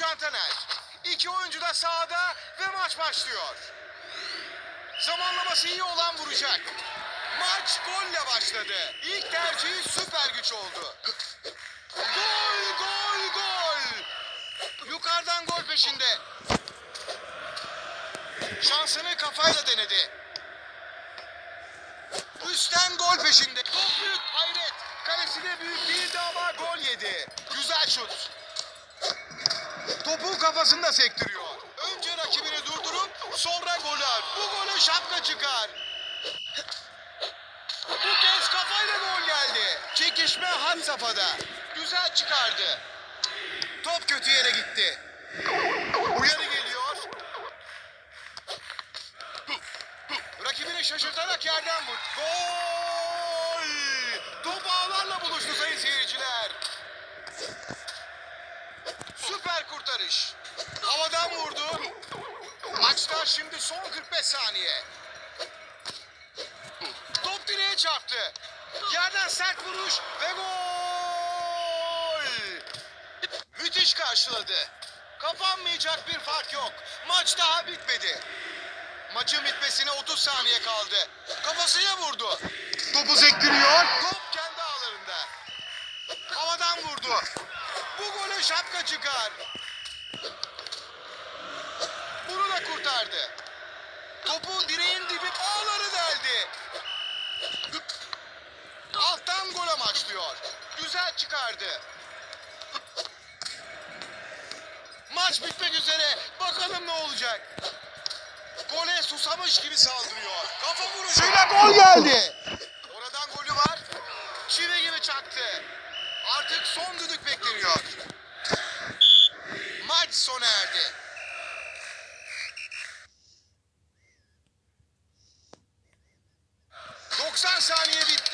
Cantaner. İki oyuncu da sahada ve maç başlıyor. Zamanlaması iyi olan vuracak. Maç golle başladı. İlk tercihi süper güç oldu. Gol, gol, gol. Yukarıdan gol peşinde. Şansını kafayla denedi. Üstten gol peşinde. Top büyük, hayret. Kalesi de büyük değildi ama gol yedi. Güzel şut. Kafasında sektiriyor. Önce rakibini durdurup sonra golü at. Bu golü şapka çıkar. Bu kez kafayla gol geldi. Çekişme had safhada. Güzel çıkardı. Top kötü yere gitti. Uyarı geliyor. Rakibini şaşırtarak yerden vur. Gol! Top ağlarla buluştu sayın seyirciler. Süper kurtarış. Havadan vurdu. Maçta şimdi son 45 saniye. Top direğe çarptı. Yerden sert vuruş ve gol! Müthiş karşıladı. Kapanmayacak bir fark yok. Maç daha bitmedi. Maçın bitmesine 30 saniye kaldı. Kafasıyla vurdu. Topu sektiriyor. Top kendi ağlarında. Havadan vurdu. Bu golü şapka çıkar. Kurtardı. Topu direğin dibi ağları deldi. Alttan gol amaçlıyor. Güzel çıkardı. Maç bitmek üzere. Bakalım ne olacak. Gole susamış gibi saldırıyor. Kafa vuruşuyla gol geldi. Oradan golü var. Çivi gibi çaktı. Artık son düdük bekleniyor. Maç sona erdi. saniye bitti.